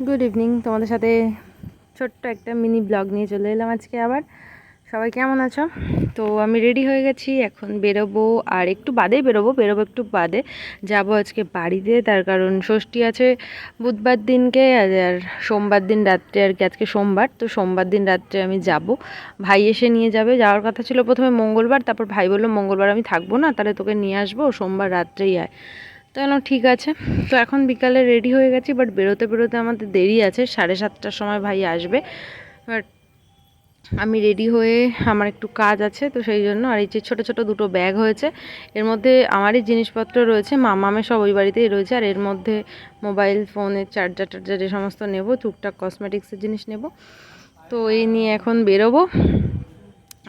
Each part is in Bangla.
গুড ইভিনিং তোমাদের সাথে ছোট্ট একটা মিনি ব্লগ নিয়ে চলে এলাম আজকে আবার। সবাই কেমন আছো? তো আমি রেডি হয়ে গেছি, এখন বেরোবো, আর একটু বাদেই বেরোবো বেরোবো একটু বাদে। যাব আজকে বাড়িতে, তার কারণ ষষ্ঠী আছে বুধবার দিনকে আর সোমবার দিন রাত্রে আর কি, আজকে সোমবার। তো সোমবার দিন রাত্রে আমি যাব। ভাই এসে নিয়ে যাবে। যাওয়ার কথা ছিল প্রথমে মঙ্গলবার, তারপর ভাই বলল, মঙ্গলবার আমি থাকব না, তাহলে তোকে নিয়ে আসব, সোমবার রাত্রেই আয়। তো বললাম ঠিক আছে। তো এখন বিকালে রেডি হয়ে গেছি বাট বেরোতে বেরোতে আমাদের দেরি আছে, সাড়ে সাতটার সময় ভাই আসবে। বাট আমি রেডি হয়ে আমার একটু কাজ আছে, তো সেই জন্য আর এই যে ছোটো ছোটো দুটো ব্যাগ হয়েছে, এর মধ্যে আমারই জিনিসপত্র রয়েছে মামামে সব ওই বাড়িতেই রয়েছে, আর এর মধ্যে মোবাইল ফোনের চার্জার টার্জার এ সমস্ত নেব, টুকটাক কসমেটিক্সের জিনিস নেব। তো এই নিয়ে এখন বেরোবো।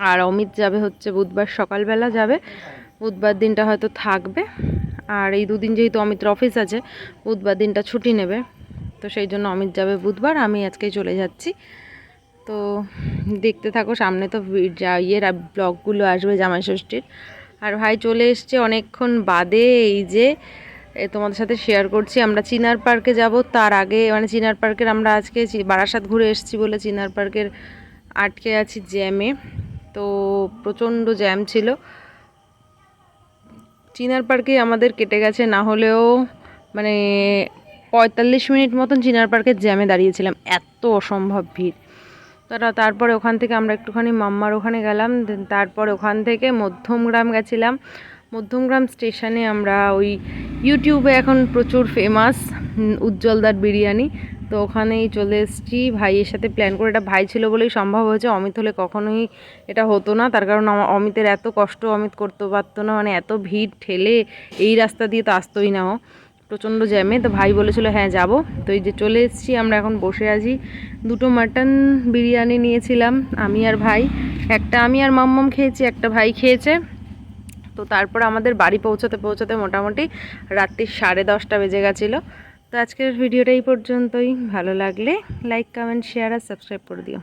আর অমিত যাবে হচ্ছে বুধবার, সকালবেলা যাবে। বুধবার দিনটা হয়তো থাকবে। আর এই দুদিন যেহেতু অমিত্র অফিস আছে, বুধবার দিনটা ছুটি নেবে। তো সেই জন্য অমিত যাবে বুধবার, আমি আজকেই চলে যাচ্ছি। তো দেখতে থাকো, সামনে তো যা ইয়ের ব্লগগুলো আসবে জামাই ষষ্ঠীর। আর ভাই চলে এসছে অনেকক্ষণ বাদে, এই যে তোমাদের সাথে শেয়ার করছি। আমরা চিনার পার্কে যাব, তার আগে মানে চিনার পার্কের আমরা আজকে বারাসাত ঘুরে এসেছি বলে চিনার পার্কের আটকে আছি জ্যামে তো প্রচণ্ড জ্যাম ছিল। চিনার পার্কে আমাদের কেটে গেছে, না হলেও মানে পঁয়তাল্লিশ মিনিট মতন চিনার পার্কের জ্যামে দাঁড়িয়েছিলাম, এত অসম্ভব ভিড়। তারা তারপরে ওখান থেকে আমরা একটুখানি মাম্মার ওখানে গেলাম তারপর ওখান থেকে মধ্যমগ্রাম গেছিলাম। মধ্যমগ্রাম স্টেশনে আমরা ওই ইউটিউবে এখন প্রচুর ফেমাস উজ্জ্বলদার বিরিয়ানি। তো ওখানেই চলে এসেছি। ভাইয়ের সাথে প্ল্যান করে, এটা ভাই ছিল বলেই সম্ভব হয়েছে। অমিত হলে কখনোই এটা হতো না। তার কারণ অমিতের এত কষ্ট, অমিত করতে পারতো না। মানে এত ভিড় ঠেলে এই রাস্তা দিয়ে তো আসতোই না ও। প্রচণ্ড জ্যামে। তো ভাই বলেছিল হ্যাঁ যাব। তো এই যে চলে এসেছি, আমরা এখন বসে আছি। দুটো মাটন বিরিয়ানি নিয়েছিলাম, আমি আর ভাই। একটা আমি আর মাম্মাম খেয়েছি, একটা ভাই খেয়েছে। তো তারপর আমাদের বাড়ি পৌঁছাতে পৌঁছাতে মোটামুটি রাত্রি সাড়ে দশটা বেজে গেছিল। তো আজকের ভিডিওটা এই পর্যন্তই। ভালো লাগলে লাইক কমেন্ট শেয়ার আর সাবস্ক্রাইব করে দিও।